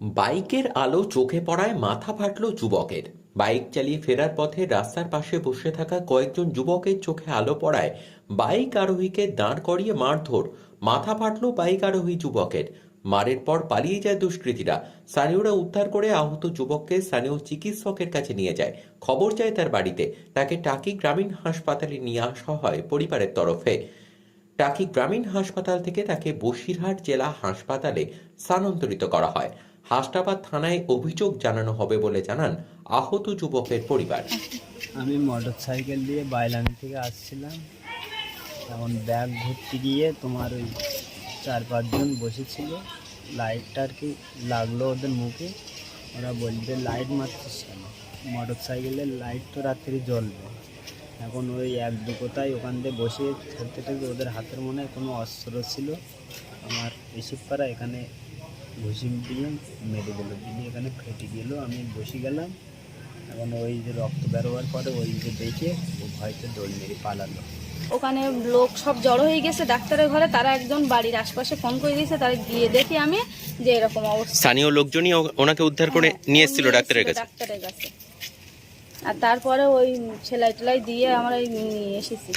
বাইকের আলো চোখে পড়ায় মাথা ফাটল যুবকের। বাইক চালিয়ে ফেরার পথে রাস্তার পাশে বসে থাকা কয়েকজন যুবকের চোখে আলো পড়ায় বাইক আরোহীকে দাঁড় করিয়ে মারধর। মাথা ফাটল বাইক আরোহী যুবকের। মারের পর পালিয়ে যায় দুষ্কৃতীরা। স্থানীয়রা উদ্ধার করে আহত যুবককে স্থানীয় চিকিৎসকের কাছে নিয়ে যায়। খবর যায় তার বাড়িতে। তাকে টাকি গ্রামীণ হাসপাতালে নিয়ে আসা হয় পরিবারের তরফে। টাকি গ্রামীণ হাসপাতাল থেকে তাকে বসিরহাট জেলা হাসপাতালে স্থানান্তরিত করা হয়। হাসনাবাদ থানায় অভিযোগ জানানো হবে বলে জানান আহত যুবকের পরিবার। আমি মোটর সাইকেল দিয়ে বাইলামি থেকে আসছিলাম। এখন ব্যাগ ঘুরতে গিয়ে তোমার ওই চার পাঁচজন বসেছিল। লাইটটা আর কি লাগল ওদের মুখে। ওরা বলবে লাইট মারছিস কেন? মোটর সাইকেলের লাইট তো রাত্রি জ্বলবে। এখন ওই এক দু কোথায় ওখান দিয়ে বসে থাকতে থাকতে ওদের হাতের মনে কোনো অস্ত্র ছিল। আমার এসব পাড়া এখানে ঘুষি দিয়ে মেরে দিল। দিয়ে এখানে ফেটে গেল আমি বসে গেলাম। এখন ওই যে রক্ত বেরোবার পরে ওই যে দেখে ও ভয়তে দৌড় মেরে পালালো। ওখানে লোক সব জড়ো হয়ে গেছে ডাক্তারের ঘরে তারা একজন বাড়ির আশপাশে ফোন করে দিয়েছে তারা গিয়ে দেখি আমি যে এরকম অবস্থা। স্থানীয় লোকজনই ওনাকে উদ্ধার করে হ্যাঁ, নিয়ে এসেছিল ডাক্তারের কাছে। ডাক্তারের কাছে। আর তারপরে ওই সেলাই টেলাই দিয়ে আমরা নিয়ে এসেছি।